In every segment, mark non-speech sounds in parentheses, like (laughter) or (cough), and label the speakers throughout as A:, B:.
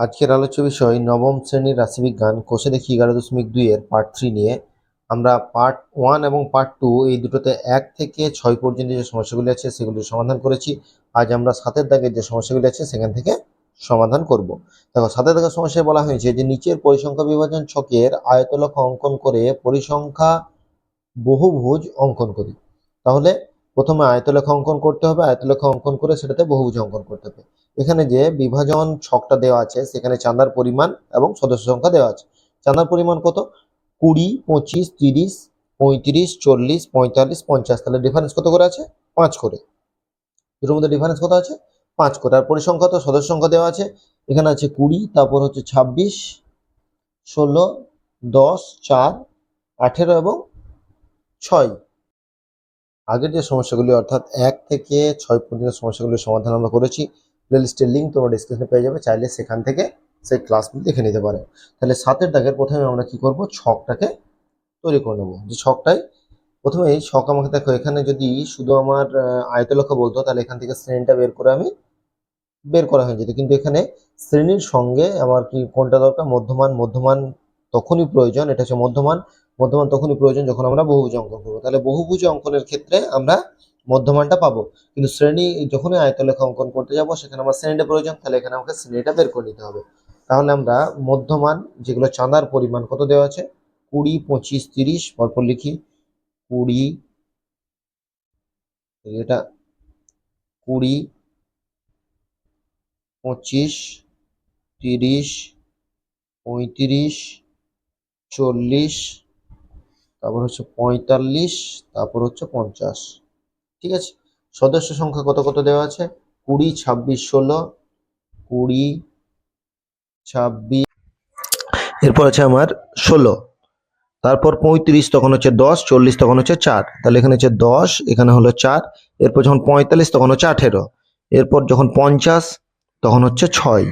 A: আজকের আলোচ্য বিষয়, নবম শ্রেণির রাশিবিজ্ঞান কোষে দেখি এগারো দশমিক দুইয়ের পার্ট থ্রি নিয়ে আমরা পার্ট ওয়ান এবং পার্ট টু এই দুটোতে এক থেকে ছয় পর্যন্ত যে সমস্যাগুলি আছে সেগুলি সমাধান করেছি। আজ আমরা সাতের দাগের যে সমস্যাগুলি আছে সেখান থেকে সমাধান করব। দেখো, সাতের দাগের সমস্যায় বলা হয়েছে যে নিচের পরিসংখ্যা বিভাজন ছকের আয়তলক্ষ অঙ্কন করে পরিসংখ্যা বহুভুজ অঙ্কন করি। তাহলে প্রথমে আয়তলেখ অঙ্কন করতে হবে আয়তলেখ অঙ্কন করে সেটাতে বহুভুজ অঙ্কন করতে হবে। এখানে যে বিভাজন ছকটা দেওয়া আছে, সেখানে চাঁদার পরিমাণ এবং সদস্য সংখ্যা দেওয়া আছে। চাঁদার পরিমাণ কত? কুড়ি, পঁচিশ, তিরিশ, পঁয়ত্রিশ, চল্লিশ, পঁয়তাল্লিশ, পঞ্চাশ। তাহলে ডিফারেন্স কত করে আছে? পাঁচ করে। দুটোর মধ্যে ডিফারেন্স কত আছে? পাঁচ করে। আর পরিসংখ্যা তো সদস্য সংখ্যা দেওয়া আছে। এখানে আছে কুড়ি, তারপর হচ্ছে ছাব্বিশ, ষোলো, দশ, চার, আঠেরো এবং ছয়। আগের যে সমস্যাগুলি, অর্থাৎ এক থেকে ছয় পর্যন্ত সমস্যাগুলির সমাধান আমরা করেছি প্লেলিস্টের লিঙ্ক তোমরা ডিসক্রিপশনে পেয়ে যাবে, চাইলে সেখান থেকে সেই ক্লাসগুলি দেখে নিতে পারে। তাহলে সাতের দাগের প্রথমে আমরা কি করব? ছকটাকে তৈরি করে নেব। যে ছকটাই প্রথমে ছক আমাকে দেখো, এখানে যদি শুধু আমার আয়তলক্ষ বলতো, তাহলে এখান থেকে শ্রেণীটা বের করে আমি বের করা হয়ে যেত। কিন্তু এখানে শ্রেণির সঙ্গে আমার কি, কোনটা দরকার? মধ্যমান মধ্যমান তখনই প্রয়োজন। এটা হচ্ছে মধ্যমান মধ্যমান তখনই প্রয়োজন যখন আমরা বহুভুজ অঙ্কন করব। তাহলে বহুভুজ অঙ্কনের ক্ষেত্রে আমরা মধ্যমানটা পাবো। কিন্তু শ্রেণি, যখনই আয়তলেখ অঙ্কন করতে যাব, সেখানে আমার শ্রেণীটা প্রয়োজন, তাহলে এখানে আমাকে শ্রেণীটা বের করে নিতে হবে। তাহলে আমরা মধ্যমান, যেগুলো চাঁদার পরিমাণ কত দেওয়া আছে? কুড়ি, পঁচিশ, তিরিশ, পরপর লিখি। কুড়ি, এটা কুড়ি, পঁচিশ, তিরিশ, পঁয়ত্রিশ, চল্লিশ, তারপর হচ্ছে পঁয়তাল্লিশ, তারপর হচ্ছে পঞ্চাশ। ঠিক আছে? সদস্য সংখ্যা কত কত দেওয়া আছে? কুড়ি, ছাব্বিশ, ষোলো। কুড়ি, ছাব্বিশ। এরপর আছে আমার ষোলো। তারপর পঁয়ত্রিশ তখন হচ্ছে দশ, চল্লিশ তখন হচ্ছে চার। তাহলে এখানে হচ্ছে দশ, এখানে হলো চার। এরপর যখন পঁয়তাল্লিশ তখন হচ্ছে আঠেরো। এরপর যখন পঞ্চাশ তখন হচ্ছে ছয়।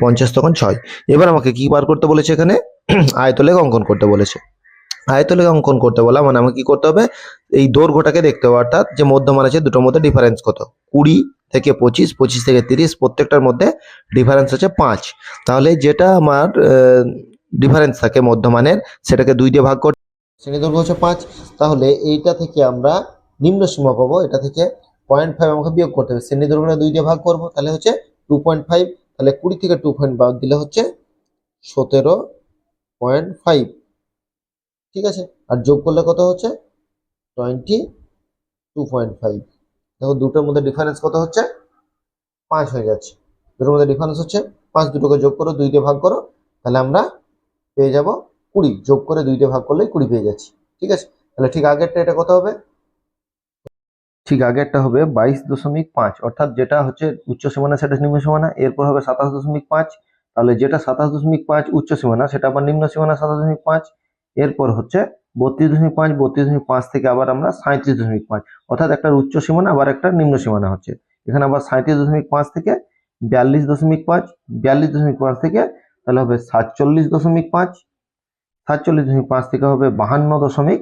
A: পঞ্চাশ তখন ছয়। এবার আমাকে কি বার করতে বলেছে এখানে? (clears throat) আয়তলেখ অঙ্কন করতে বলেছে। আয়তলেখ অঙ্কন করতে বলা মানে আমাকে কি করতে হবে? এই দৈর্ঘ্যটাকে দেখতে হবে, অর্থাৎ যে মধ্যমান আছে দুটোর মধ্যে ডিফারেন্স কত? কুড়ি থেকে পঁচিশ পঁচিশ থেকে তিরিশ, প্রত্যেকটার মধ্যে ডিফারেন্স আছে পাঁচ। তাহলে যেটা আমার ডিফারেন্স থাকে মধ্যমানের, সেটাকে দুই দিয়ে ভাগ করতে শ্রেণি দৈর্ঘ্য হচ্ছে পাঁচ। তাহলে এইটা থেকে আমরা নিম্ন সীমা পাবো, এটা থেকে পয়েন্ট ফাইভ আমাকে বিয়োগ করতে হবে। শ্রেণি দৈর্ঘ্যটা দুই দিয়ে ভাগ করব, তাহলে হচ্ছে টু পয়েন্ট ফাইভ তাহলে কুড়ি থেকে টু পয়েন্ট বাদ দিলে হচ্ছে সতেরো পয়েন্ট ফাইভ ঠিক আছে? আর যোগ করলে কত হচ্ছে? টোয়েন্টি টু পয়েন্ট ফাইভ দেখো দুটোর মধ্যে ডিফারেন্স কত হচ্ছে? পাঁচ হয়ে যাচ্ছে। দুটোর মধ্যে ডিফারেন্স হচ্ছে? পাঁচ দুটোকে যোগ করো দুই দিয়ে ভাগ করো, তাহলে আমরা পেয়ে যাব কুড়ি। যোগ করে দুই দিয়ে ভাগ করলেই কুড়ি পেয়ে যাচ্ছি। ঠিক আছে? তাহলে ঠিক আগেরটা এটা কত হবে? ঠিক আগেরটা হবে বাইশ দশমিক পাঁচ। অর্থাৎ যেটা হচ্ছে উচ্চ সীমানা, সেটা নিম্ন সীমানা। এরপর হবে সাতাশ দশমিক পাঁচ। তাহলে যেটা সাতাশ দশমিক পাঁচ, উচ্চ সীমানা, সেটা আবার নিম্ন সীমানা, সাতাশ দশমিক পাঁচ। এরপর হচ্ছে বত্রিশ দশমিক পাঁচ, বত্রিশ দশমিক পাঁচ থেকে আবার আমরা সাঁত্রিশ দশমিক পাঁচ। অর্থাৎ একটা উচ্চ সীমানা, আবার একটা নিম্ন সীমানা হচ্ছে। এখানে আবার সাঁত্রিশ দশমিক পাঁচ থেকে বিয়াল্লিশ দশমিক পাঁচ, বিয়াল্লিশ দশমিক পাঁচ থেকে তাহলে হবে সাতচল্লিশ দশমিক পাঁচ, সাতচল্লিশ দশমিক পাঁচ থেকে হবে বাহান্ন দশমিক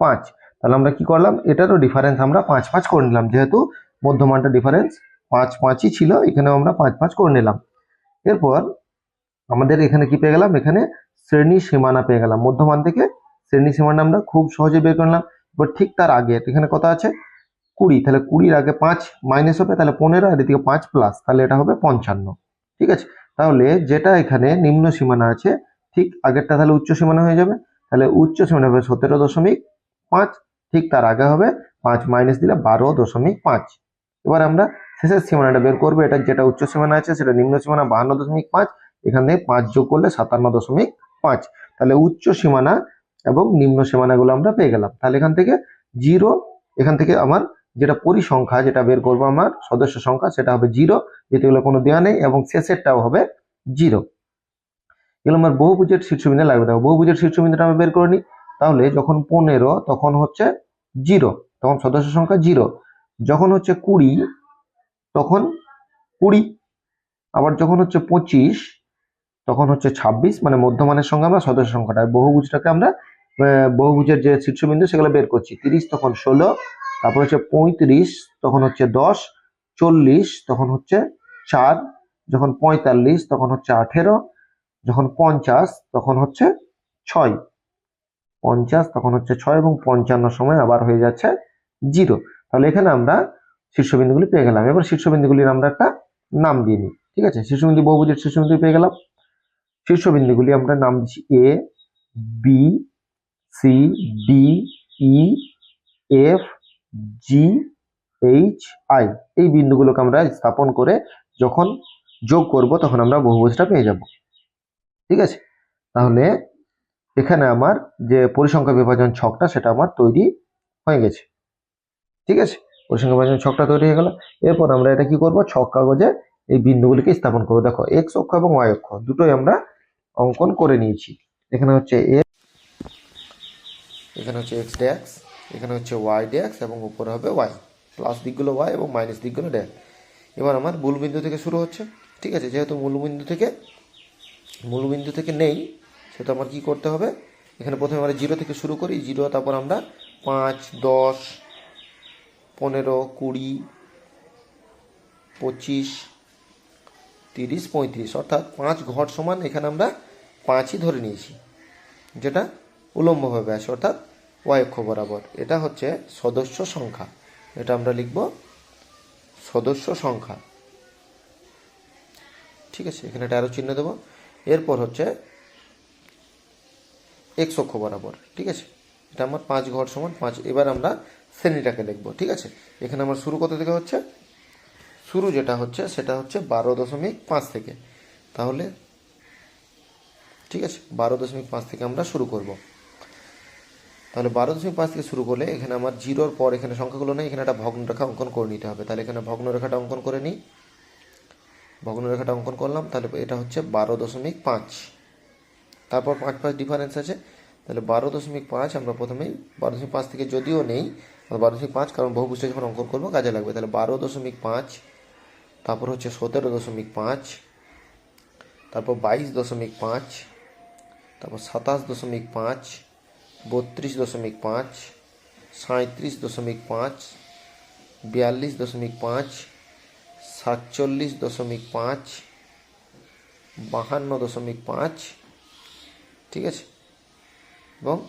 A: পাঁচ। তাহলে আমরা কি করলাম? এটারও ডিফারেন্স আমরা পাঁচ পাঁচ করে নিলাম। যেহেতু মধ্যমানটা ডিফারেন্স পাঁচ পাঁচই ছিল, এখানেও আমরা পাঁচ পাঁচ করে নিলাম। এরপর আমাদের এখানে কি পেয়ে গেলাম? এখানে শ্রেণি সীমানা পেয়ে গেলাম। মধ্যমান থেকে শ্রেণি সীমানা আমরা খুব সহজে বের করলাম। এবার ঠিক তার আগে, এখানে কত আছে? কুড়ি। তাহলে কুড়ির আগে পাঁচ মাইনাস হবে, তাহলে পনেরো, আর এদিকে পাঁচ প্লাস তাহলে এটা হবে পঞ্চান্ন। ঠিক আছে? তাহলে যেটা এখানে নিম্ন সীমানা আছে, ঠিক আগেরটা তাহলে উচ্চ সীমানা হয়ে যাবে। তাহলে উচ্চ সীমানা হবে সতেরো দশমিক পাঁচ, ঠিক তার আগে হবে পাঁচ মাইনাস দিলে বারো দশমিক পাঁচ। এবার আমরা শেষের সীমানাটা বের করব। এটা যেটা উচ্চ সীমানা আছে, সেটা নিম্ন সীমানা বাহান্ন দশমিক পাঁচ, এখানে পাঁচ যোগ করলে সাতান্ন দশমিক পাঁচ। তাহলে উচ্চ সীমানা এবং নিম্ন সীমানাগুলো আমরা পেয়ে গেলাম। তাহলে এখান থেকে জিরো, এখান থেকে আমার যেটা পরিসংখ্যা, যেটা বের করব আমার সদস্য সংখ্যা, সেটা হবে জিরো যেগুলো কোনো দেওয়া নেই, এবং শেষেরটাও হবে জিরো। এগুলো আমার বহু বহুভুজের শীর্ষবিন্দু লাগবে। দেখো, বহুভুজের শীর্ষবিন্দুটা আমি বের করে নিই। তাহলে যখন পনেরো, তখন হচ্ছে জিরো, তখন সদস্য সংখ্যা জিরো। যখন হচ্ছে কুড়ি, তখন কুড়ি, আবার যখন হচ্ছে পঁচিশ তখন হচ্ছে ছাব্বিশ মানে মধ্যমানের সঙ্গে আমরা সদস্য সংখ্যাটা বহুভুজটাকে আমরা বহুভুজের যে শীর্ষবিন্দু সেগুলো বের করছি। তিরিশ তখন ষোলো, তারপর হচ্ছে পঁয়ত্রিশ, তখন হচ্ছে দশ, চল্লিশ, তখন হচ্ছে চার, যখন পঁয়তাল্লিশ, তখন হচ্ছে আঠেরো, যখন পঞ্চাশ, তখন হচ্ছে ছয়। পঞ্চাশ, তখন হচ্ছে ছয় এবং পঞ্চান্ন সময় আবার হয়ে যাচ্ছে জিরো। তাহলে এখানে আমরা শীর্ষবিন্দুগুলি পেয়ে গেলাম। এবার শীর্ষবিন্দুগুলির আমরা একটা নাম দিয়ে নিই, ঠিক আছে? শীর্ষবিন্দু, বহুভুজের শীর্ষবিন্দু পেয়ে গেলাম। শীর্ষবিন্দুগুলি আমরা নাম দিচ্ছি A B C D E F G H I এই বিন্দুগুলোকে আমরা স্থাপন করে যখন যোগ করব তখন আমরা বহুভুজটা পেয়ে যাব। ঠিক আছে? তাহলে এখানে আমার যে পরিসংখ্যা বিভাজন ছকটা সেটা আমার তৈরি হয়ে গেছে। ঠিক আছে? পরিসংখ্যা বিভাজন ছকটা তৈরি হয়ে গেল। এরপর আমরা এটা কি করব? ছক কাগজে এই বিন্দুগুলিকে স্থাপন করব। দেখো এক্স অক্ষ এবং ওয়াই অক্ষ, দুটোই আমরা অঙ্কন করে নিয়েছি। এখানে হচ্ছে এ এখানে হচ্ছে এক্স ড্যাক্স এখানে হচ্ছে ওয়াই ড্যাক্স এবং উপরে হবে ওয়াই প্লাস দিকগুলো ওয়াই এবং মাইনাস দিকগুলো ড্যাক এবার আমার মূলবিন্দু থেকে শুরু হচ্ছে, ঠিক আছে? যেহেতু মূলবিন্দু থেকে মূলবিন্দু থেকে নেই সেটা আমার কি করতে হবে? এখানে প্রথমে আমরা জিরো থেকে শুরু করি জিরো তারপর আমরা পাঁচ, দশ, পনেরো, কুড়ি, পঁচিশ, তিরিশ, পঁয়ত্রিশ। অর্থাৎ পাঁচ ঘর সমান এখানে আমরা পাঁচই ধরে নিয়েছি, যেটা উলম্বভাবে আসে অর্থাৎ অক্ষ বরাবর। এটা হচ্ছে সদস্য সংখ্যা। এটা আমরা লিখব সদস্য সংখ্যা। ঠিক আছে, এখানে একটা আরও চিহ্ন দেবো। এরপর হচ্ছে এক্স অক্ষ বরাবর, ঠিক আছে? এটা আমার পাঁচ ঘর সমান পাঁচ। এবার আমরা শ্রেণীটাকে লিখব ঠিক আছে? এখানে আমার শুরু কত থেকে হচ্ছে? শুরু যেটা হচ্ছে, সেটা হচ্ছে বারো দশমিক পাঁচ থেকে। তাহলে ঠিক আছে? বারো দশমিক পাঁচ থেকে আমরা শুরু করব। তাহলে বারো দশমিক পাঁচ থেকে শুরু করলে এখানে আমার জিরোর পর এখানে সংখ্যাগুলো নেই, এখানে একটা ভগ্নরেখা অঙ্কন করে নিতে হবে। তাহলে এখানে ভগ্নরেখাটা অঙ্কন করে নিই। ভগ্নরেখাটা অঙ্কন করলাম, তাহলে এটা হচ্ছে বারো দশমিক পাঁচ। তারপর পাঁচ পাঁচ ডিফারেন্স আছে। তাহলে বারো দশমিক পাঁচ আমরা প্রথমেই বারো দশমিক পাঁচ থেকে যদিও নেই বারো দশমিক পাঁচ কারণ বহুভুজটা যখন অঙ্কন করব কাজে লাগবে। তাহলে বারো দশমিক পাঁচ, তারপর হচ্ছে সতেরো দশমিক পাঁচ, তারপর বাইশ দশমিক পাঁচ তারপর সাতাশ দশমিক পাঁচ, বত্রিশ দশমিক পাঁচ সাঁত্রিশ দশমিক পাঁচ, বিয়াল্লিশ দশমিক পাঁচ, সাতচল্লিশ দশমিক পাঁচ, বাহান্ন দশমিক পাঁচ, ঠিক আছে? এবং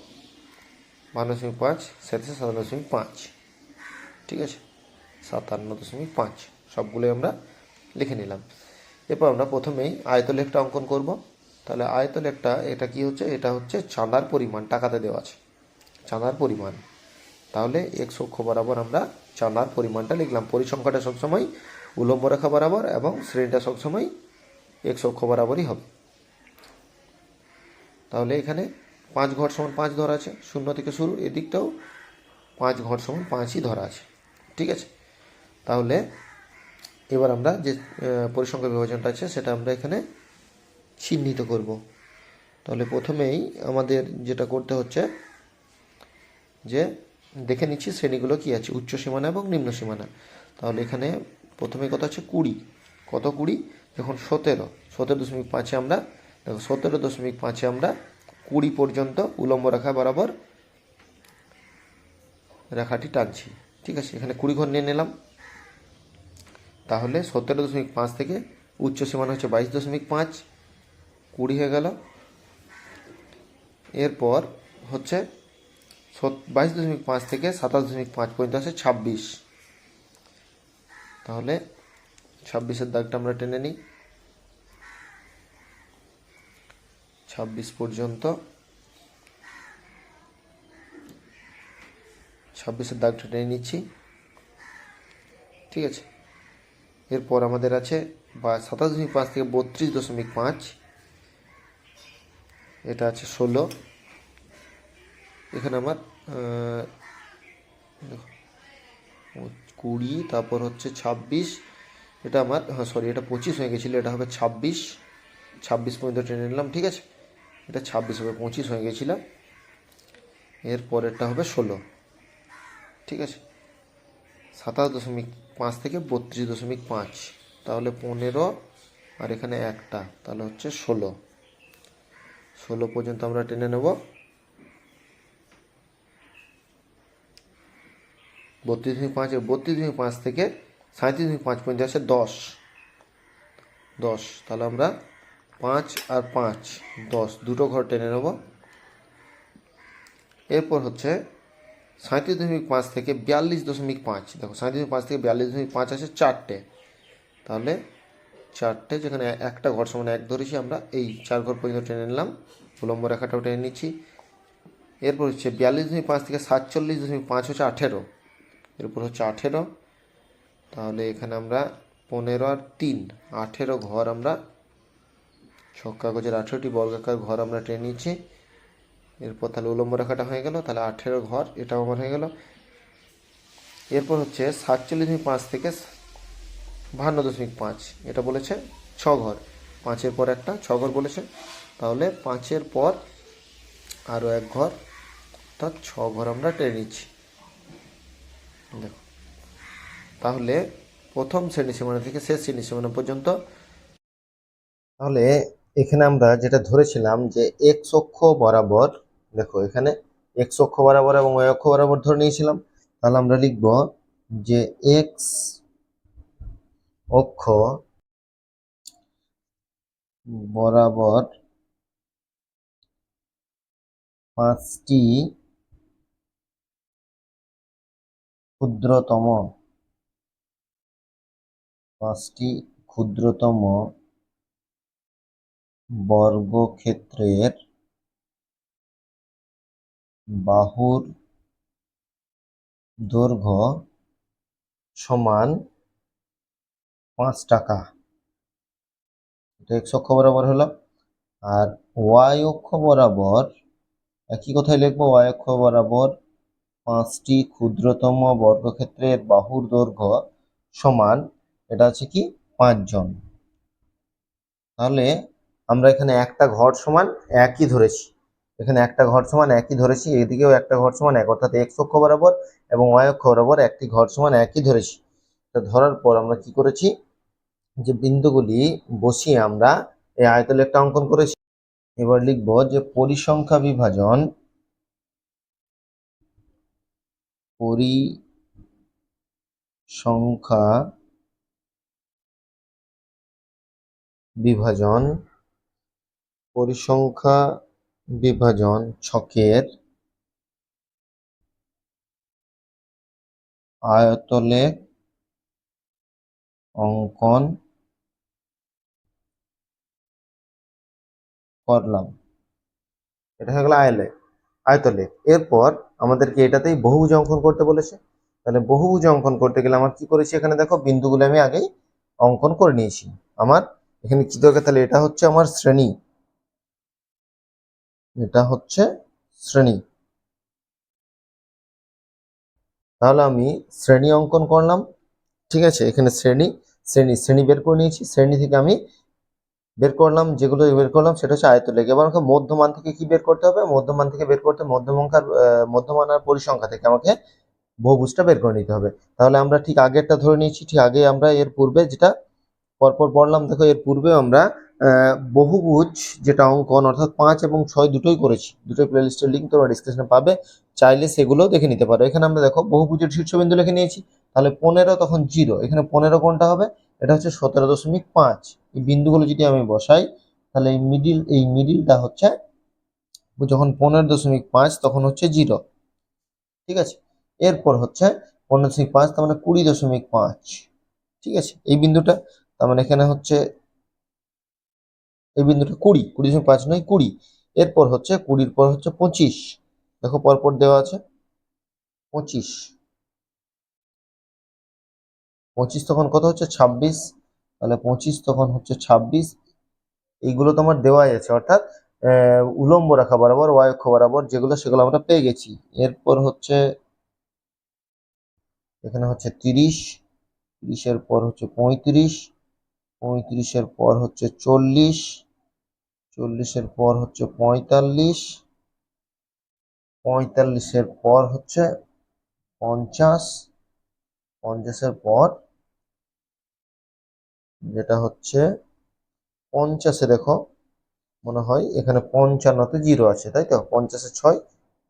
A: বান্ন দশমিক পাঁচ সাথে সাতান্ন দশমিক পাঁচ, ঠিক আছে? সাতান্ন দশমিক পাঁচ, সবগুলোই আমরা লিখে নিলাম। এরপর আমরা প্রথমেই আয়তলেখটা অঙ্কন করব। তাহলে আয়তন একটা, এটা কি হচ্ছে? এটা হচ্ছে চাঁদার পরিমাণ, টাকাতে দেওয়া আছে। চাঁদার পরিমাণ। তাহলে এক্স অক্ষ বরাবর আমরা চাঁদার পরিমাণটা লিখলাম। পরিসংখ্যাটা সবসময় উলম্ব রেখা বরাবর এবং শ্রেণীটা সবসময় এক্স অক্ষ বরাবরই হবে। তাহলে এখানে পাঁচ ঘর সমান পাঁচ ধরা আছে, শূন্য থেকে শুরু, এদিকটাও পাঁচ ঘর সমান পাঁচই ধরা আছে। ঠিক আছে? তাহলে এবার আমরা যে পরিসংখ্যা বিভাজনটা আছে, সেটা আমরা এখানে চিহ্নিত করব। তাহলে প্রথমেই আমাদের যেটা করতে হচ্ছে, যে দেখে নিচ্ছি শ্রেণীগুলো কি আছে, উচ্চ সীমানা এবং নিম্ন সীমানা। তাহলে এখানে প্রথমে কত আছে কুড়ি। কত কুড়ি? যখন সতেরো। সতেরো দশমিক পাঁচে আমরা, দেখো, সতেরো দশমিক পাঁচে আমরা কুড়ি পর্যন্ত উলম্ব রেখা বরাবর রেখাটি টানছি। ঠিক আছে, এখানে কুড়ি ঘর নিয়ে নিলাম। তাহলে সতেরো দশমিক পাঁচ থেকে উচ্চ সীমানা হচ্ছে বাইশ দশমিক পাঁচ। কুড়ি হয়ে গেল। এরপর হচ্ছে বাইশ দশমিক পাঁচ থেকে সাতাশ দশমিক পাঁচ পর্যন্ত আছে ছাব্বিশ। তাহলে ছাব্বিশের দাগটা আমরা টেনে নিই। ছাব্বিশ পর্যন্ত। ছাব্বিশের দাগটা টেনে নিচ্ছি। ঠিক আছে। এরপর আমাদের আছে বা, সাতাশ দশমিক পাঁচ থেকে বত্রিশ দশমিক পাঁচ। এটা আছে ষোলো। এখানে আমার কুড়ি, তারপর হচ্ছে ছাব্বিশ। এটা আমার হ্যাঁ সরি এটা পঁচিশ হয়ে গেছিল, এটা হবে ছাব্বিশ। ছাব্বিশ পর্যন্ত ট্রেনে নিলাম, ঠিক আছে? এটা ছাব্বিশ হবে, পঁচিশ হয়ে গেছিল। এর পরেরটা হবে ষোলো, ঠিক আছে? সাতাশ দশমিক পাঁচ থেকে বত্রিশ দশমিক পাঁচ, তাহলে পনেরো, আর এখানে একটা, তাহলে হচ্ছে ষোলো। ষোলো পর্যন্ত আমরা টেনে নেব। বত্রিশ দশমিক পাঁচ বত্রিশ দশমিক পাঁচ থেকে সাঁত্রিশ দশমিক পাঁচ পর্যন্ত আছে দশ। দশ, তাহলে আমরা পাঁচ আর পাঁচ, দশ, দুটো ঘর টেনে নেব। এরপর হচ্ছে সাঁত্রিশ দশমিক পাঁচ থেকে বিয়াল্লিশ দশমিক পাঁচ, দেখো সাঁত্রিশ দশমিক পাঁচ থেকে বিয়াল্লিশ দশমিক পাঁচ আছে চারটে। তাহলে চারটে, যেখানে একটা ঘর সমান এক ধরেছি আমরা। এই চার ঘর পর্যন্ত টেনে নিলাম। উলম্ব রেখাটাও টেনে নিচ্ছি। এরপর হচ্ছে বিয়াল্লিশ দশমিক পাঁচ থেকে সাতচল্লিশ দশমিক পাঁচ হচ্ছে আঠেরো। এরপর হচ্ছে আঠেরো। তাহলে এখানে আমরা পনেরো আর তিন, আঠেরো ঘর আমরা, ছক কাগজের আঠেরোটি বর্গাকার ঘর আমরা টেনে নিচ্ছি। এরপর তাহলে উলম্ব রেখাটা হয়ে গেল, তাহলে আঠেরো ঘর, এটাও আমার হয়ে গেল। এরপর হচ্ছে সাতচল্লিশ দশমিক পাঁচ থেকে বাহান্ন দশমিক পাঁচ। এটা বলেছে ছ ঘর পাঁচের পর একটা ছ ঘর বলেছে। তাহলে পাঁচের পর আরও এক ঘর। অর্থাৎ ছ ঘর আমরা টেনে নিচ্ছি। দেখো। তাহলে প্রথম শ্রেণি সীমানা থেকে শেষ শ্রেণি সীমানা পর্যন্ত। তাহলে এখানে আমরা যেটা ধরেছিলাম যে এক্স অক্ষ বরাবর, দেখো এখানে এক্স অক্ষ বরাবর এবং ওয়াই অক্ষ বরাবর ধরে নিয়েছিলাম। তাহলে আমরা লিখব যে এক্স অক্ষ বরাবর পাঁচটি ক্ষুদ্রতম পাঁচটি ক্ষুদ্রতম বর্গক্ষেত্রের বাহুর দৈর্ঘ্য সমান পাঁচ টাকা। এটা এক্স অক্ষ বরাবর হলো। আর ওয়াই অক্ষ বরাবর, একই কথাই লিখব ওয়াই অক্ষ বরাবর পাঁচটি ক্ষুদ্রতম বর্গক্ষেত্রের বাহুর দৈর্ঘ্য সমান, এটা হচ্ছে কি? পাঁচজন। তাহলে আমরা এখানে একটা ঘর সমান একই ধরেছি। এখানে একটা ঘর সমান একই ধরেছি, এদিকেও একটা ঘর সমান এক, অর্থাৎ এক্স অক্ষ বরাবর এবং ওয়াই অক্ষ বরাবর একটি ঘর সমান একই ধরেছি। এটা ধরার পর আমরা কি করেছি? যে বিন্দুগুলি বসিয়ে আমরা এই আয়তলেখটা অঙ্কন করেছি। এবার লিখব যে পরিসংখ্যা বিভাজন পরিসংখ্যা বিভাজন পরিসংখ্যা বিভাজন ছকের আয়তলেখ অঙ্কন করলাম। এটা হয়ে গেল আয়লেখ আয়তলেখ। এরপর আমাদেরকে এটাতেই বহুভুজ অঙ্কন করতে বলেছে। তাহলে বহুভুজ অঙ্কন করতে গেলে আমার কি করেছি এখানে দেখো? বিন্দুগুলো আমি আগেই অঙ্কন করে নিয়েছি। আমার এখানে কি দরকার? তাহলে এটা হচ্ছে আমার শ্রেণি। এটা হচ্ছে শ্রেণি। তাহলে আমি শ্রেণি অঙ্কন করলাম। ঠিক আছে? এখানে শ্রেণি শ্রেণি শ্রেণি বের করে নিয়েছি। শ্রেণি থেকে আমি বের করলাম, যেগুলো বের করলাম সেটা হচ্ছে আয়তলেখ এবার আমাকে মধ্যমান থেকে কি বের করতে হবে? মধ্যমান থেকে বের করতে মধ্যমঙ্কার মধ্যমান আর পরিসংখ্যা থেকে আমাকে বহুভুজটা বের করে নিতে হবে। তাহলে আমরা ঠিক আগেরটা ধরে নিয়েছি, ঠিক আগে আমরা এর পূর্বে যেটা পরপর পড়লাম, দেখো এর পূর্বে আমরা বহুভুজ যেটা অঙ্কন, অর্থাৎ পাঁচ এবং ছয় দুটোই করেছি। দুটোই প্লেলিস্টের লিঙ্ক তোমরা ডিসক্রিপশনে পাবে। চাইলে সেগুলোও দেখে নিতে পারো। এখানে আমরা দেখো বহুভুজের শীর্ষবিন্দু লিখে নিয়েছি। তাহলে পনেরো তখন জিরো এখানে পনেরো কোনটা হবে? এটা হচ্ছে সতেরো দশমিক পাঁচ। এই বিন্দুগুলো যদি আমি বসাই, তাহলে এই মিডিল এই মিডিলটা হচ্ছে যখন পনেরো দশমিক পাঁচ, তখন হচ্ছে জিরো ঠিক আছে? এরপর হচ্ছে পনেরো দশমিক পাঁচ, তার মানে কুড়ি দশমিক পাঁচ। ঠিক আছে? এই বিন্দুটা, তার মানে এখানে হচ্ছে এই বিন্দুটা কুড়ি কুড়ি দশমিক পাঁচ নয়, কুড়ি। এরপর হচ্ছে কুড়ির পর হচ্ছে পঁচিশ। দেখো, পরপর দেওয়া আছে, পঁচিশ। পঁচিশ তখন কত হচ্ছে? ছাব্বিশ। তাহলে পঁচিশ তখন হচ্ছে ছাব্বিশ। এইগুলো তোমার দেওয়াই আছে। অর্থাৎ উলম্ব রেখা বরাবর, ওয়াই বরাবর যেগুলো, সেগুলো আমরা পেয়ে গেছি। এরপর হচ্ছে, এখানে হচ্ছে তিরিশ। তিরিশের পর হচ্ছে পঁয়ত্রিশ। পঁয়ত্রিশের পর হচ্ছে চল্লিশ। চল্লিশের পর হচ্ছে পঁয়তাল্লিশ। পঁয়তাল্লিশের পর হচ্ছে পঞ্চাশ। পঞ্চাশের পর যেটা হচ্ছে পঞ্চাশে দেখো, মনে হয় এখানে পঞ্চান্নতে জিরো আছে, তাই তো? পঞ্চাশে ছয়,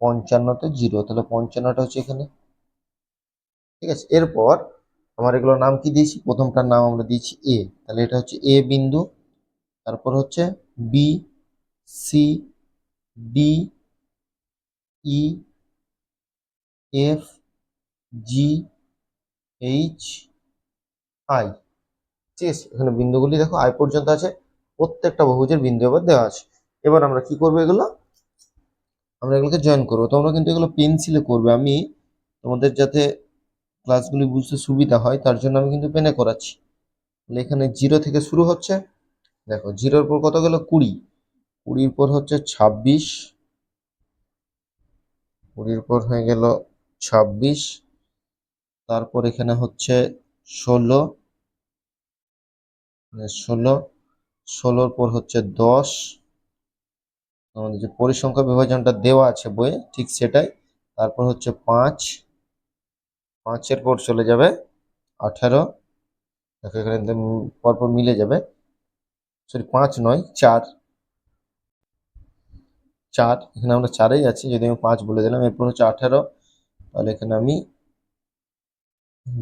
A: পঞ্চান্নতে জিরো, তাহলে পঞ্চান্নটা হচ্ছে এখানে। ঠিক আছে, এরপর আমার এগুলোর নাম কি দিয়েছি? প্রথমটার নাম আমরা দিয়েছি এ তাহলে এটা হচ্ছে এ বিন্দু, তারপর হচ্ছে B C D E F G H I ঠিক আছে, এখানে বিন্দুগুলি দেখো আয় পর্যন্ত আছে, প্রত্যেকটা বহুভুজের বিন্দু এবার দেওয়া আছে। এবার আমরা কি করব এগুলো? আমরা এগুলোকে জয়েন করব। তোমরা কিন্তু এগুলো পেন্সিলে করবে। আমি তোমাদের যাতে ক্লাসগুলি বুঝতে সুবিধা হয়, তার জন্য আমি কিন্তু পেনে করাচ্ছি। এখানে জিরো থেকে শুরু হচ্ছে। দেখো জিরোর পর কত গেল? কুড়ি। কুড়ির পর হচ্ছে ছাব্বিশ। কুড়ির পর হয়ে গেল ছাব্বিশ। তারপর এখানে হচ্ছে ষোলো। ষোলো, ষোলোর পর হচ্ছে দশ। আমাদের যে পরিসংখ্যা বিভাজনটা দেওয়া আছে বইয়ে, ঠিক সেটাই। তারপর হচ্ছে পাঁচ। পাঁচের পর চলে যাবে আঠারো। এখানে পরপর মিলে যাবে। সরি, পাঁচ নয়, চার। চার, এখানে আমরা চারেই আছি, যদি আমি পাঁচ বলে দিলাম, এরপর হচ্ছে আঠারো। তাহলে এখানে আমি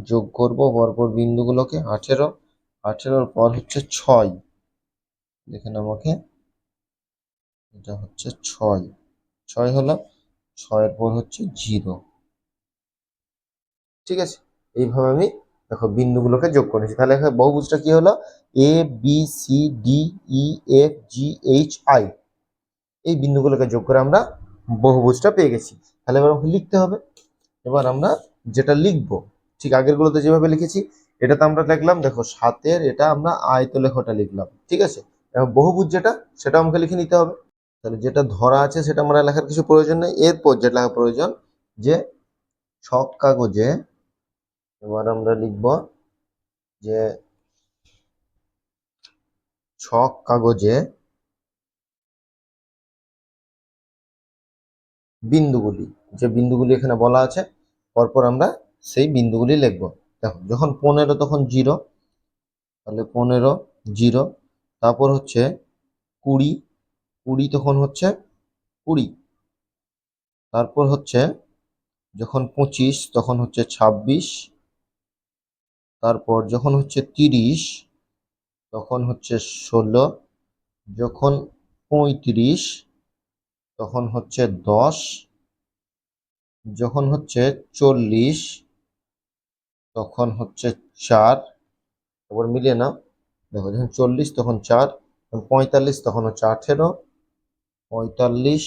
A: যোগ করব পরপর বিন্দুগুলোকে আঠেরো। আঠেরোর পর হচ্ছে ছয়। এখানে আমাকে। এটা হচ্ছে ছয়। ছয় হলো, ছয়ের পর হচ্ছে জিরো। ঠিক আছে? এইভাবে আমি দেখো বিন্দুগুলোকে যোগ করেছি। তাহলে বহুভুজটা কি হলো? A B C D E F G H I এই বিন্দুগুলোকে যোগ করে আমরা বহুভুজটা পেয়ে গেছি। তাহলে এবার আমাকে লিখতে হবে। এবার আমরা যেটা লিখব, ঠিক আগেরগুলোতে যেভাবে লিখেছি এটাতে আমরা লিখলাম, দেখো সাতের এটা আমরা আয়তলেখটা লিখলাম, ঠিক আছে? এবার বহুভুজ যেটা, সেটা আমাকে লিখে নিতে হবে। তাহলে যেটা ধরা আছে সেটা আমরা লেখার কিছু প্রয়োজন নেই। এরপর যেটা লেখা প্রয়োজন, যে ছক কাগজে এবার আমরা লিখব যে ছক কাগজে বিন্দুগুলি, যে বিন্দুগুলি এখানে বলা আছে, পরপর আমরা সেই বিন্দুগুলি লিখব। দেখো, যখন পনেরো, তখন জিরো। তাহলে পনেরো, জিরো। তারপর হচ্ছে কুড়ি কুড়ি তখন হচ্ছে কুড়ি। তারপর হচ্ছে যখন পঁচিশ, তখন হচ্ছে ছাব্বিশ। তারপর যখন হচ্ছে তিরিশ, তখন হচ্ছে ষোলো। যখন পঁয়ত্রিশ, তখন হচ্ছে দশ। যখন হচ্ছে চল্লিশ তখন হচ্ছে চার তারপর মিলিয়ে নাও। দেখো, যখন চল্লিশ, তখন চার পঁয়তাল্লিশ, তখন হচ্ছে আঠেরো। পঁয়তাল্লিশ,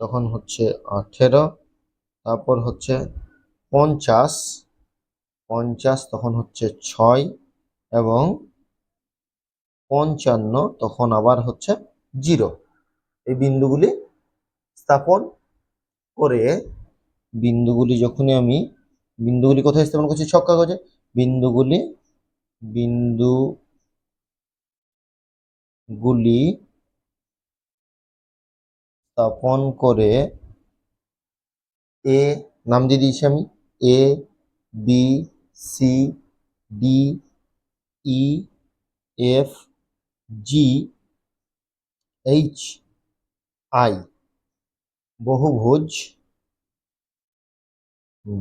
A: তখন হচ্ছে আঠেরো। তারপর হচ্ছে পঞ্চাশ পঞ্চাশ, তখন হচ্ছে ছয় এবং পঞ্চান্ন, তখন আবার হচ্ছে জিরো। এই বিন্দুগুলি স্থাপন করে বিন্দুগুলি যখনই আমি বিন্দুগুলি কোথায় স্থাপন করছি? ছক কাগজে। বিন্দুগুলি বিন্দুগুলি স্থাপন করে এ, নাম দিয়ে দিয়েছি আমি, A, B, C, D, E, F, G, H, I, বহুভুজ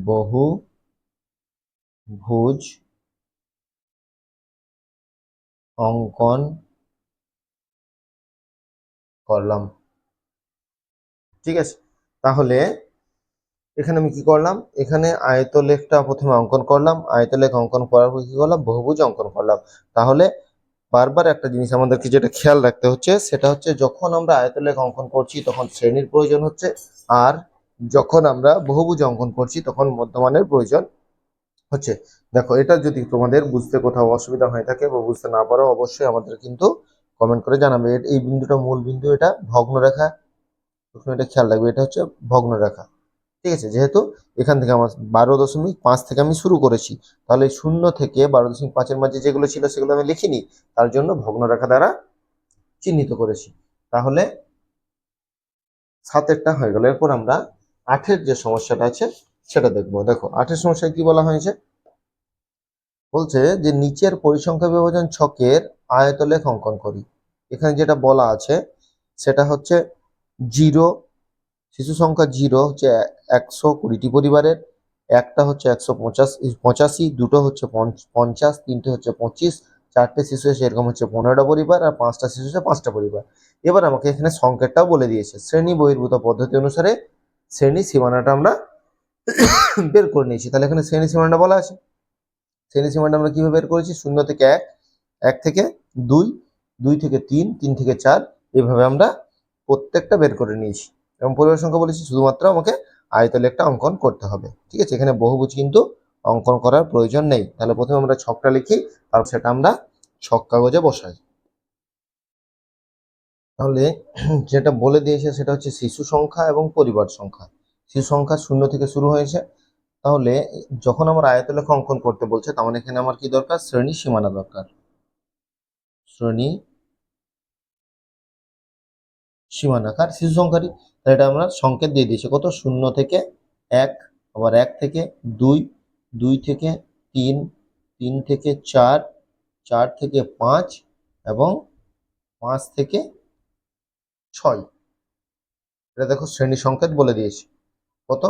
A: বহু, ভুজ, অঙ্কন করলাম ঠিক আছে? তাহলে এখানে আমি কি করলাম? এখানে আয়তলেখটা প্রথমে অঙ্কন করলাম। আয়তলেখ অঙ্কন করার পর কি করলাম? বহুভুজ অঙ্কন করলাম। তাহলে বারবার একটা জিনিস আমাদেরকে যেটা খেয়াল রাখতে হচ্ছে, সেটা হচ্ছে যখন আমরা আয়তলেখ অঙ্কন করছি, তখন শ্রেণির প্রয়োজন হচ্ছে আর যখন আমরা বহুভুজ অঙ্কন করছি, তখন মধ্যমানের প্রয়োজন হচ্ছে। দেখো, এটা যদি তোমাদের বুঝতে কোথাও অসুবিধা হয়ে থাকে বা বুঝতে না পারো, অবশ্যই আমাদের কিন্তু কমেন্ট করে জানাবে। এই বিন্দুটা মূল বিন্দু, এটা ভগ্নরেখা। প্রথমে এটা খেয়াল রাখবে, এটা হচ্ছে ভগ্নরেখা। ঠিক আছে, যেহেতু এখান থেকে আমার বারো দশমিক পাঁচ থেকে আমি শুরু করেছি, তাহলে শূন্য থেকে বারো দশমিক পাঁচের মাঝে যেগুলো ছিল, সেগুলো আমি লিখিনি। তার জন্য ভগ্নরেখা দ্বারা চিহ্নিত করেছি। তাহলে সাতেরটা হয়ে গেল। এরপর আমরা আঠের যে সমস্যাটা আছে, সেটা দেখব। দেখো, আঠের সমস্যায় কি বলা হয়েছে? বলছে যে নিচের পরিসংখ্যা বিভাজন ছকের আয়তলেখ অঙ্কন করি। এখানে যেটা বলা আছে, সেটা হচ্ছে জিরো, শিশু সংখ্যা জিরো হচ্ছে একশো কুড়িটি পরিবারের, একটা হচ্ছে একশো পঁচাশি পঁচাশি, দুটো হচ্ছে পঞ্চ- পঞ্চাশ, তিনটে হচ্ছে পঁচিশ, চারটে শিশু এসে এরকম হচ্ছে পনেরোটা পরিবার, আর পাঁচটা শিশু হচ্ছে পাঁচটা পরিবার। এবার আমাকে এখানে সংকেতটাও বলে দিয়েছে। শ্রেণি বহির্ভূত পদ্ধতি অনুসারে শ্রেণি সীমানাটা আমরা বের করে নিয়েছি। তাহলে এখানে শ্রেণি সীমানাটা বলা আছে। শ্রেণি সীমানাটা আমরা কীভাবে বের করেছি? শূন্য থেকে এক এক থেকে দুই দুই থেকে তিন তিন থেকে চার, এভাবে আমরা প্রত্যেকটা বের করে নিয়েছি। এবং পরিবার সংখ্যা বলেছি, শুধুমাত্র আমাকে আয়তলে একটা অঙ্কন করতে হবে। ঠিক আছে? এখানে বহুভুজ কিন্তু অঙ্কন করার প্রয়োজন নেই। তাহলে প্রথমে আমরা ছকটা লিখি, তারপর সেটা আমরা ছক কাগজে বসাই। তাহলে (clears throat) যেটা বলে দিয়েছে সেটা হচ্ছে শিশু সংখ্যা এবং পরিবার সংখ্যা। শিশু সংখ্যা শূন্য থেকে শুরু হয়েছে। তাহলে যখন আমার আয়তলেখ অঙ্কন করতে বলছে, তার মানে এখানে আমার কি দরকার? শ্রেণি সীমানা দরকার। শ্রেণি সীমানাকার শিশু সংখ্যারই তাহলে এটা আমরা সংকেত দিয়ে দিয়েছি। কত? শূন্য থেকে এক, আবার এক থেকে দুই দুই থেকে তিন তিন থেকে চার চার থেকে পাঁচ এবং পাঁচ থেকে ছয়। এটা দেখো শ্রেণি সংকেত বলে দিয়েছি। কত?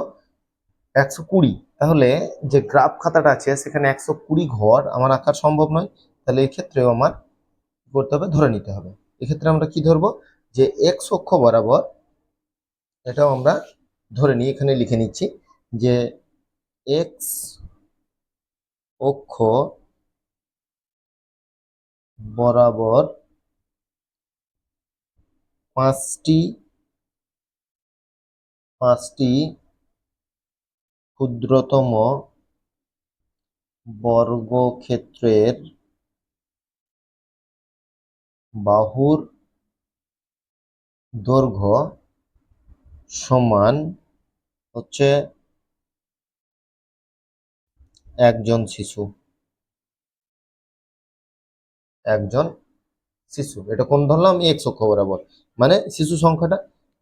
A: একশো কুড়ি। তাহলে যে গ্রাফ খাতাটা আছে, সেখানে একশো কুড়ি ঘর আমার আঁকা সম্ভব নয়। তাহলে এই ক্ষেত্রেও আমার করতে হবে? ধরে নিতে হবে। এক্ষেত্রে আমরা কি ধরবো? যে এক্স অক্ষ বরাবর এটাও আমরা ধরে নিই, এখানে লিখে নিচ্ছি যে এক্স অক্ষ বরাবর পাঁচটি পাঁচটি ক্ষুদ্রতম বর্গক্ষেত্রের বাহুর দৈর্ঘ্য সমান হচ্ছে একজন শিশু। একজন শিশু। এটা কোন ধরলাম? এক্স অক্ষ বরাবর। শিশু সংখ্যাটা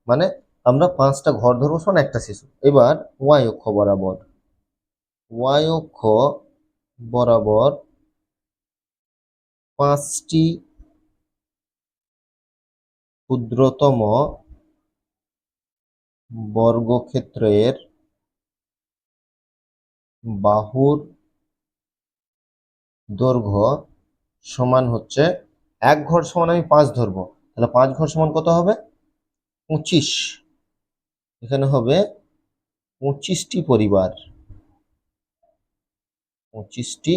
A: মানে আমরা পাঁচটা ঘর ধরবো সমান একটা শিশু। এবার ওয়াই অক্ষ বরাবর। ওয়াই অক্ষ বরাবর পাঁচটি ক্ষুদ্রতম বর্গক্ষেত্রের বাহুর দৈর্ঘ্য সমান হচ্ছে এক ঘর সমান আমি পাঁচ ধরবো। তাহলে পাঁচ ঘর সমান কত হবে? পঁচিশ। এখানে হবে পঁচিশটি পরিবার। পঁচিশটি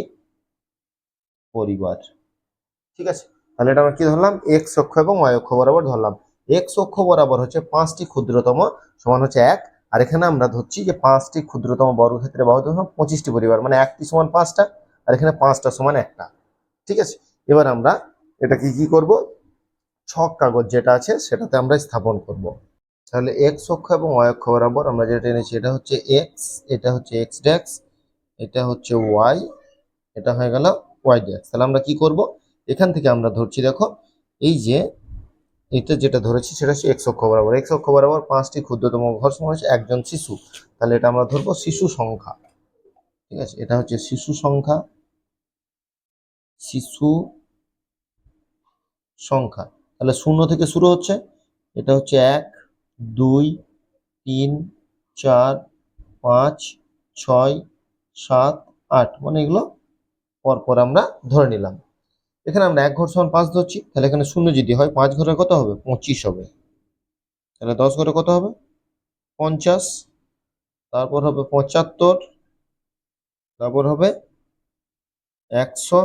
A: পরিবার। ঠিক আছে? তাহলে এটা আমরা কি ধরলাম? এক্স অক্ষ এবং ওয়াই অক্ষ বরাবর ধরলাম। এক্স অক্ষ বরাবর হচ্ছে পাঁচটি ক্ষুদ্রতম সমান হচ্ছে এক। আর এখানে আমরা ধরছি যে পাঁচটি ক্ষুদ্রতম বর্গক্ষেত্রে বাহু পঁচিশটি পরিবার মানে একটি সমান পাঁচটা, আর এখানে পাঁচটা সমান একটা। ঠিক আছে? এবার আমরা এটাকে কি করব? ছক কাগজ যেটা আছে সেটাতে আমরা স্থাপন করব। তাহলে এক্স অক্ষ এবং ওয়াই অক্ষ বরাবর আমরা যেটা এনেছি এটা হচ্ছে এক্স এটা হচ্ছে এক্স ড্যাক্স এটা হচ্ছে ওয়াই এটা হয়ে গেল ওয়াই ড্যাক্স তাহলে আমরা কি করব? এখান থেকে আমরা ধরছি, দেখো, এই যে এটা যেটা ধরেছি সেটা হচ্ছে এক্স অক্ষ বরাবর। এক্স অক্ষ বরাবর পাঁচটি ক্ষুদ্রতম ঘর হচ্ছে একজন শিশু। তাহলে এটা আমরা ধরবো শিশু সংখ্যা। ঠিক আছে, এটা হচ্ছে শিশু সংখ্যা শিশু সংখ্যা। তাহলে শূন্য থেকে শুরু হচ্ছে। এটা হচ্ছে এক, দুই, তিন, চার, পাঁচ, ছয়, সাত, আট। মানে এগুলো পরপর আমরা ধরে নিলাম। এখানে আমরা এক ঘর সমান পাঁচ ধরছি। তাহলে এখানে শূন্য যদি হয়, পাঁচ ঘরে কত হবে? পঁচিশ হবে। তাহলে দশ ঘরে কত হবে? পঞ্চাশ। তারপর হবে পঁচাত্তর। তারপর হবে একশো।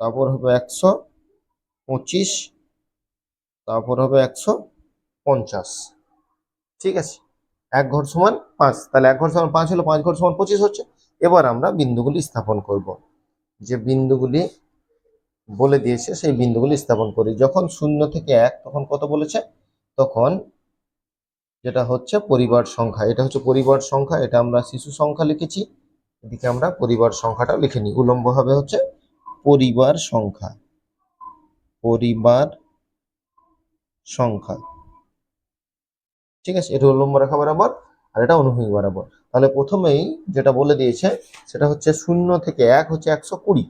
A: তারপর হবে একশো। পঁচিশ। তারপর হবে একশো পঞ্চাশ। ঠিক আছে? এক ঘর সমান পাঁচ। তাহলে এক ঘর সমান পাঁচ হলো পাঁচ ঘর সমান পঁচিশ হচ্ছে। এবার আমরা বিন্দুগুলি স্থাপন করব। যে বিন্দুগুলি বলে দিয়েছে, সেই বিন্দুগুলি স্থাপন করি। যখন শূন্য থেকে এক, তখন কত বলেছে? তখন যেটা হচ্ছে পরিবার সংখ্যা। এটা হচ্ছে পরিবার সংখ্যা। এটা আমরা শিশু সংখ্যা লিখেছি। এদিকে আমরা পরিবার সংখ্যাটা লিখে নিই। উলম্ব হবে হচ্ছে পরিবার সংখ্যা। পরিবার সংখ্যা। ঠিক আছে? এটা উলম্ব রেখা বরাবর আর এটা অনুভূমিক বরাবর। তাহলে প্রথমেই যেটা বলে দিয়েছে, সেটা হচ্ছে শূন্য থেকে এক হচ্ছে একশো কুড়ি।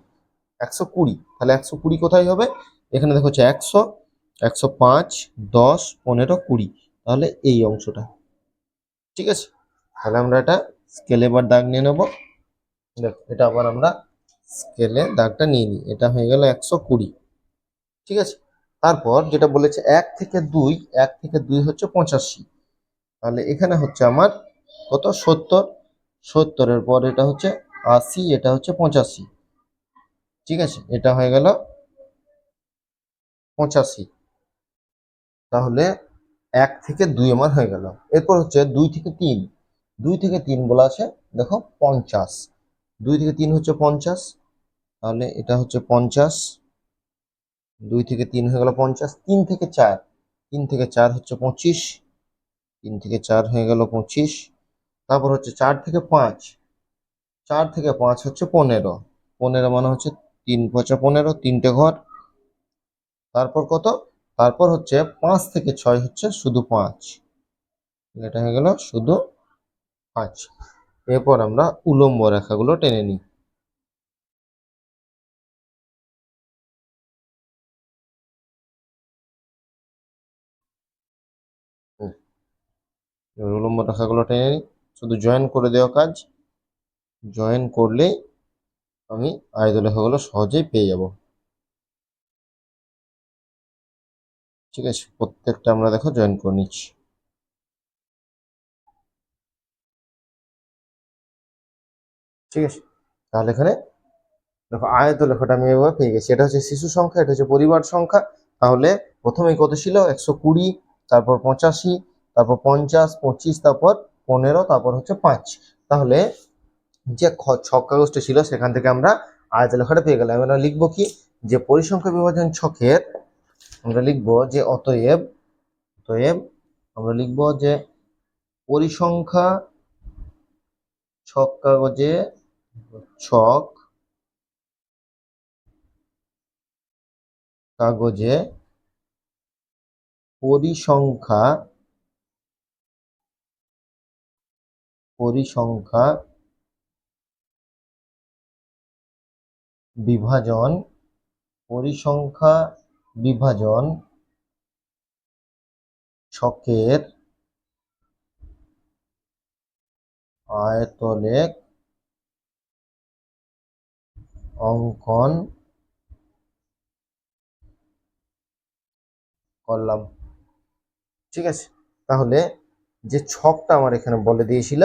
A: একশো কুড়ি। তাহলে একশো কুড়ি কোথায় হবে? এখানে দেখো হচ্ছে একশো একশো পাঁচ, দশ, পনেরো, কুড়ি। তাহলে এই অংশটা। ঠিক আছে? তাহলে আমরা এটা স্কেলে এবার দাগ নিয়ে নেব। দেখো, এটা আবার আমরা স্কেলে দাগটা নিয়ে নিই। এটা হয়ে গেল একশো কুড়ি। ঠিক আছে? তারপর যেটা বলেছে এক থেকে দুই, এক থেকে দুই হচ্ছে পঁচাশি। তাহলে এখানে হচ্ছে আমার কত? সত্তর। সত্তরের পর এটা হচ্ছে আশি, এটা হচ্ছে পঁচাশি। ঠিক আছে? এটা হয়ে গেল পঁচাশি। তাহলে এক থেকে দুই আমার হয়ে গেল। এরপর হচ্ছে দুই থেকে তিন। দুই থেকে তিন বলা আছে, দেখো, পঞ্চাশ। দুই থেকে তিন হচ্ছে পঞ্চাশ। তাহলে এটা হচ্ছে পঞ্চাশ। দুই থেকে তিন হয়ে গেল পঞ্চাশ, তিন থেকে চার, তিন থেকে চার হচ্ছে পঁচিশ, তিন থেকে চার হয়ে গেল পঁচিশ, তারপর হচ্ছে চার থেকে পাঁচ, চার থেকে পাঁচ হচ্ছে পনেরো পনেরো মানে হচ্ছে তিন পঁচা পনেরো, তিনটে ঘর, তারপর কত? তারপর হচ্ছে পাঁচ থেকে ছয় হচ্ছে শুধু পাঁচ, এটা হয়ে গেল শুধু পাঁচ, এরপর আমরা উলম্ব রেখাগুলো টেনে নিই। উলম্ব রেখাগুলো টেনে নিই শুধু জয়েন করে দেওয়া কাজ জয়েন করলেই আমি আয়ত রেখাগুলো সহজেই পেয়ে যাব। ঠিক আছে, প্রত্যেকটা আমরা দেখো জয়েন করে নিচ্ছি। ঠিক আছে, তাহলে এখানে দেখো আয়ত লেখাটা আমি এবার পেয়ে গেছি। এটা হচ্ছে শিশু সংখ্যা, এটা হচ্ছে পরিবার সংখ্যা। তাহলে প্রথমেই কত ছিল? একশো কুড়ি, তারপর পঁচাশি তারপর পঞ্চাশ, পঁচিশ, তারপর পনেরো, তারপর হচ্ছে পাঁচ। তাহলে যে ছক কাগজটা ছিল, সেখান থেকে আমরা আয়ত লেখাটা পেয়ে গেলাম। আমরা লিখব কি? যে পরিসংখ্যা বিভাজন ছকের, আমরা লিখব যে অতএব অতএব আমরা লিখব যে পরিসংখ্যা ছক কাগজে ছক কাগজে পরিসংখ্যা পরিসংখ্যা বিভাজন পরিসংখ্যা বিভাজন ছকের আয়তলেখ অঙ্কন করলাম। ঠিক আছে? তাহলে যে ছকটা আমার এখানে বলে দিয়েছিল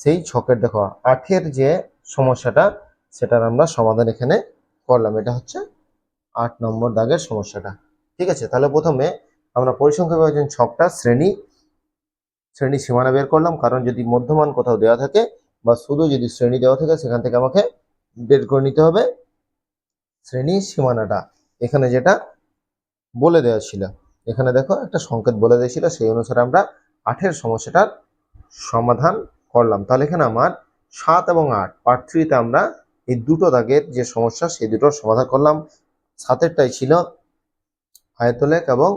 A: সেই ছকের দেখো আঠের যে সমস্যাটা, সেটার আমরা সমাধান এখানে করলাম। এটা হচ্ছে আট নম্বর দাগের সমস্যাটা। ঠিক আছে? তাহলে প্রথমে আমরা পরিসংখ্যা বিভাজন ছকটা শ্রেণি শ্রেণি সীমানা বের করলাম। কারণ যদি মধ্যমান কোথাও দেওয়া থাকে বা শুধু যদি শ্রেণি দেওয়া থাকে, সেখান থেকে আমাকে বের করে নিতে হবে। শ্রেণি সীমানাটা, এখানে যেটা বলে দেওয়া ছিল, এখানে দেখো একটা সংকেত বলে দিয়েছিল সেই অনুসারে আমরা আঠের সমস্যাটার সমাধান করলাম। তাহলে এখানে আমার সাত এবং আট পার্ট থ্রিতে আমরা এই দুটো দাগের যে সমস্যা, সেই দুটোর সমাধান করলাম। সাতেরটাই ছিল আয়তলেখ এবং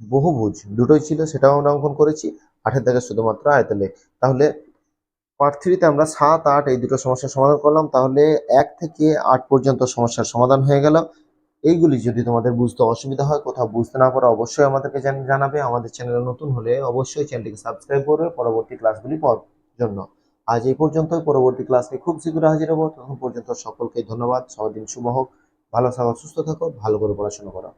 A: বহুভুজ, দুটোই ছিল, সেটাও আমরা অঙ্কন করেছি। আঠের দাগে শুধুমাত্র আয়তলেখ। তাহলে পার্ট থ্রিতে আমরা সাত, আট এই দুটো সমস্যার সমাধান করলাম। তাহলে এক থেকে আট পর্যন্ত সমস্যার সমাধান হয়ে গেল। এইগুলি যদি তোমাদের বুঝতে অসুবিধা হয়, কোথাও বুঝতে না পারো, অবশ্যই আমাদেরকে জান- জানাবে। আমাদের চ্যানেলে নতুন হলে অবশ্যই চ্যানেলটিকে সাবস্ক্রাইব করবে পরবর্তী ক্লাসগুলি পাওয়ার জন্য। আজ এই পর্যন্ত পরবর্তী ক্লাসে খুব শীঘ্র হাজির হব। তখন পর্যন্ত সকলকে ধন্যবাদ। সবার শুভ হোক। ভালো থাকো, সুস্থ থাকো, ভালো করে পড়াশোনা করো।